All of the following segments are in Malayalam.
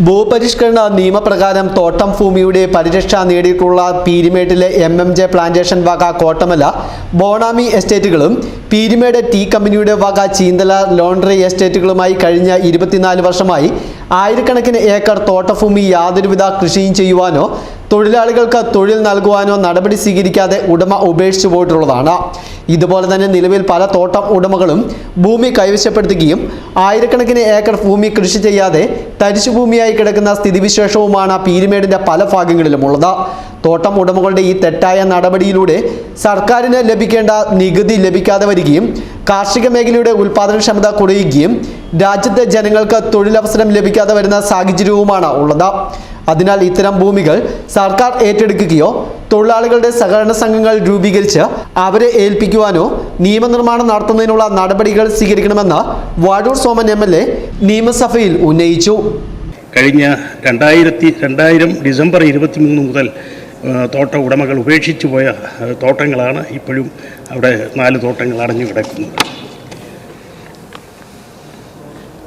ഭൂപരിഷ്കരണ നിയമപ്രകാരം തോട്ടം ഭൂമിയുടെ പരിരക്ഷ നേടിയിട്ടുള്ള പീരിമേട്ടിലെ എം എം ജെ പ്ലാന്റേഷൻ വക കോട്ടമല ബോണാമി എസ്റ്റേറ്റുകളും പീരിമേട് ടീ കമ്പനിയുടെ വക ചീന്തല ലോണ്ടറി എസ്റ്റേറ്റുകളുമായി കഴിഞ്ഞ ഇരുപത്തിനാല് വർഷമായി ആയിരക്കണക്കിന് ഏക്കർ തോട്ടഭൂമി യാതൊരുവിധ കൃഷിയും ചെയ്യുവാനോ തൊഴിലാളികൾക്ക് തൊഴിൽ നൽകുവാനോ നടപടി സ്വീകരിക്കാതെ ഉടമ ഉപേക്ഷിച്ചു പോയിട്ടുള്ളതാണ്. ഇതുപോലെ തന്നെ നിലവിൽ പല തോട്ടം ഉടമകളും ഭൂമി കൈവശപ്പെടുത്തുകയും ആയിരക്കണക്കിന് ഏക്കർ ഭൂമി കൃഷി ചെയ്യാതെ തരിശുഭൂമിയായി കിടക്കുന്ന സ്ഥിതിവിശേഷവുമാണ് പീരുമേടിന്റെ പല ഭാഗങ്ങളിലുമുള്ളത്. തോട്ടം ഉടമകളുടെ ഈ തെറ്റായ നടപടിയിലൂടെ സർക്കാരിന് ലഭിക്കേണ്ട നികുതി ലഭിക്കാതെ വരികയും കാർഷിക മേഖലയുടെ ഉൽപാദനക്ഷമത കുറയുകയും രാജ്യത്തെ ജനങ്ങൾക്ക് തൊഴിലവസരം ലഭിക്കാതെ വരുന്ന സാഹചര്യവുമാണ് ഉള്ളത്. അതിനാൽ ഇത്തരം ഭൂമികൾ സർക്കാർ ഏറ്റെടുക്കുകയോ തൊഴിലാളികളുടെ സഹകരണ സംഘങ്ങൾ രൂപീകരിച്ച് അവരെ ഏൽപ്പിക്കുവാനോ നിയമനിർമ്മാണം നടത്തുന്നതിനുള്ള നടപടികൾ സ്വീകരിക്കണമെന്ന് Vazhoor Soman M L A നിയമസഭയിൽ ഉന്നയിച്ചു. കഴിഞ്ഞ രണ്ടായിരത്തി രണ്ടായിരം ഡിസംബർ ഇരുപത്തി മൂന്ന് മുതൽ തോട്ട ഉടമകൾ ഉപേക്ഷിച്ചു പോയ തോട്ടങ്ങളാണ് ഇപ്പോഴും അവിടെ നാല് തോട്ടങ്ങൾ അടഞ്ഞു കിടക്കുന്നത്.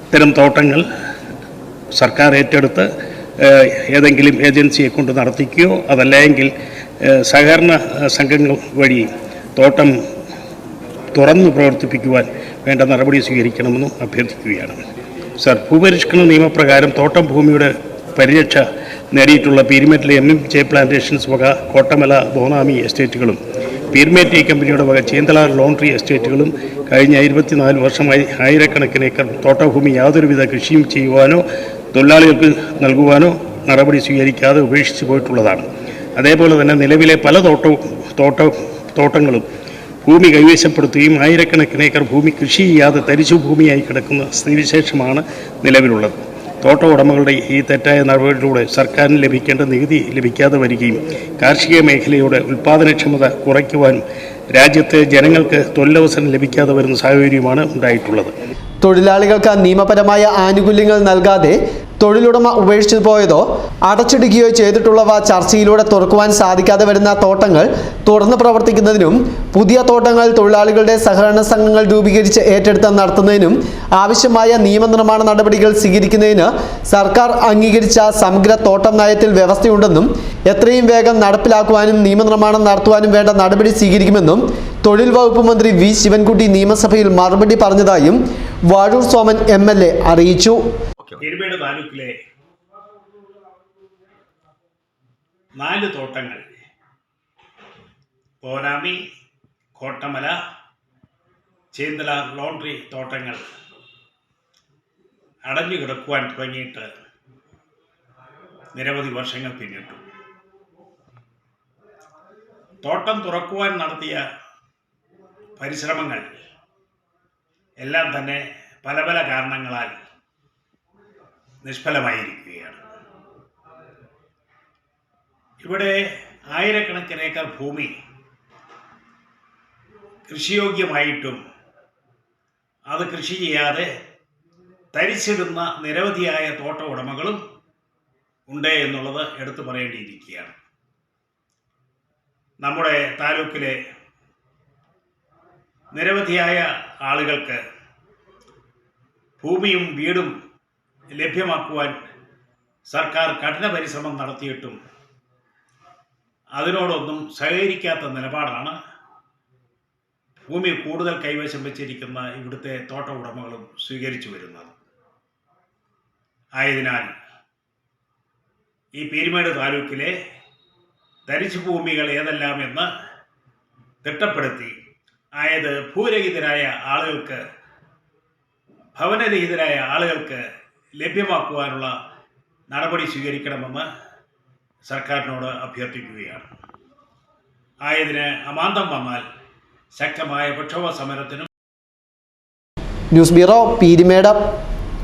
ഇത്തരം തോട്ടങ്ങൾ സർക്കാർ ഏറ്റെടുത്ത് ഏതെങ്കിലും ഏജൻസിയെ കൊണ്ട് നടത്തിക്കുകയോ അതല്ലെങ്കിൽ സഹകരണ സംഘങ്ങൾ വഴി തോട്ടം തുറന്നു പ്രവർത്തിപ്പിക്കുവാൻ വേണ്ട നടപടി സ്വീകരിക്കണമെന്നും അഭ്യർത്ഥിക്കുകയാണ്. സർ ഭൂപരിഷ്കരണ നിയമപ്രകാരം തോട്ടം ഭൂമിയുടെ പരിരക്ഷ നേടിയിട്ടുള്ള പീരുമേറ്റിലെ എം എം ജെ പ്ലാന്റേഷൻസ് വക കോട്ടമല ബോണാമി എസ്റ്റേറ്റുകളും പീരുമേറ്റി കമ്പനിയുടെ വക ചേന്തലാർ ലോണ്ടറി എസ്റ്റേറ്റുകളും കഴിഞ്ഞ ഇരുപത്തിനാല് വർഷമായി ആയിരക്കണക്കിന് ഏക്കർ തോട്ടഭൂമി യാതൊരുവിധ കൃഷിയും ചെയ്യുവാനോ തൊഴിലാളികൾക്ക് നൽകുവാനോ നടപടി സ്വീകരിക്കാതെ ഉപേക്ഷിച്ചു പോയിട്ടുള്ളതാണ്. അതേപോലെ തന്നെ നിലവിലെ പല തോട്ട തോട്ട തോട്ടങ്ങളും ഭൂമി കൈവശപ്പെടുത്തുകയും ആയിരക്കണക്കിന് ഏക്കർ ഭൂമി കൃഷി ചെയ്യാതെ തരിച്ചു ഭൂമിയായി കിടക്കുന്ന സ്ഥിതിവിശേഷമാണ് നിലവിലുള്ളത്. തോട്ട ഉടമകളുടെ ഈ തെറ്റായ നടപടിയിലൂടെ സർക്കാരിന് ലഭിക്കേണ്ട നികുതി ലഭിക്കാതെ വരികയും കാർഷിക മേഖലയുടെ ഉൽപ്പാദനക്ഷമത കുറയ്ക്കുവാനും രാജ്യത്തെ ജനങ്ങൾക്ക് തൊഴിലവസരം ലഭിക്കാതെ വരുന്ന സാഹചര്യമാണ് ഉണ്ടായിട്ടുള്ളത്. തൊഴിലാളികൾക്ക് നിയമപരമായ ആനുകൂല്യങ്ങൾ നൽകാതെ തൊഴിലുടമ ഉപേക്ഷിച്ചു പോയതോ അടച്ചിടുകയോ ചെയ്തിട്ടുള്ളവ ചർച്ചയിലൂടെ തുറക്കുവാൻ സാധിക്കാതെ വരുന്ന തോട്ടങ്ങൾ തുറന്നു പ്രവർത്തിക്കുന്നതിനും പുതിയ തോട്ടങ്ങൾ തൊഴിലാളികളുടെ സഹകരണ സംഘങ്ങൾ രൂപീകരിച്ച് ഏറ്റെടുത്ത് നടത്തുന്നതിനും ആവശ്യമായ നിയമനിർമ്മാണ നടപടികൾ സ്വീകരിക്കുന്നതിന് സർക്കാർ അംഗീകരിച്ച സമഗ്ര തോട്ടം നയത്തിൽ വ്യവസ്ഥയുണ്ടെന്നും എത്രയും വേഗം നടപ്പിലാക്കുവാനും നിയമനിർമ്മാണം നടത്തുവാനും വേണ്ട നടപടി സ്വീകരിക്കുമെന്നും തൊഴിൽ വകുപ്പ് മന്ത്രി വി ശിവൻകുട്ടി നിയമസഭയിൽ മറുപടി പറഞ്ഞതായും വാഴൂർ സോമൻ എം അറിയിച്ചു. എരുമേട് താലൂക്കിലെ നാല് തോട്ടങ്ങൾ. പോരാമി കോട്ടമല ചേന്തല ലോണ്ടറി തോട്ടങ്ങൾ അടഞ്ഞു കിടക്കുവാൻ തുടങ്ങിയിട്ട് നിരവധി വർഷങ്ങൾ പിന്നിട്ടു. തോട്ടം തുറക്കുവാൻ നടത്തിയ പരിശ്രമങ്ങൾ എല്ലാം തന്നെ പല പല കാരണങ്ങളാൽ നിഷ്ഫലമായിരിക്കുകയാണ്. ഇവിടെ ആയിരക്കണക്കിന് ഏക്കർ ഭൂമി കൃഷിയോഗ്യമായിട്ടും അത് കൃഷി ചെയ്യാതെ തരിച്ചിടുന്ന നിരവധിയായ തോട്ട ഉടമകളും ഉണ്ട് എന്നുള്ളത് എടുത്തു പറയേണ്ടിയിരിക്കുകയാണ്. നമ്മുടെ താലൂക്കിലെ നിരവധിയായ ആളുകൾക്ക് ഭൂമിയും വീടും ലഭ്യമാക്കുവാൻ സർക്കാർ കഠിന പരിശ്രമം നടത്തിയിട്ടും അതിനോടൊന്നും സഹകരിക്കാത്ത നിലപാടാണ് ഭൂമി കൂടുതൽ കൈവശം വച്ചിരിക്കുന്ന ഇവിടുത്തെ തോട്ട ഉടമകളും സ്വീകരിച്ചു വരുന്നത്. ആയതിനാൽ ഈ പീരുമേട് താലൂക്കിലെ ധരിച്ചു ഭൂമികൾ ഏതെല്ലാം എന്ന് തിട്ടപ്പെടുത്തി ആയത് ഭൂരഹിതരായ ആളുകൾക്ക് ഭവനരഹിതരായ ആളുകൾക്ക് ലഭ്യമാക്കുവാനുള്ള നടപടി സ്വീകരിക്കണമെന്ന് സർക്കാരിനോട് അഭ്യർത്ഥിക്കുകയാണ്. ആയതിന് അമാന്തം വന്നാൽ ശക്തമായ പ്രക്ഷോഭ സമരത്തിനും ന്യൂസ് ബ്യൂറോ പീരിമേട്.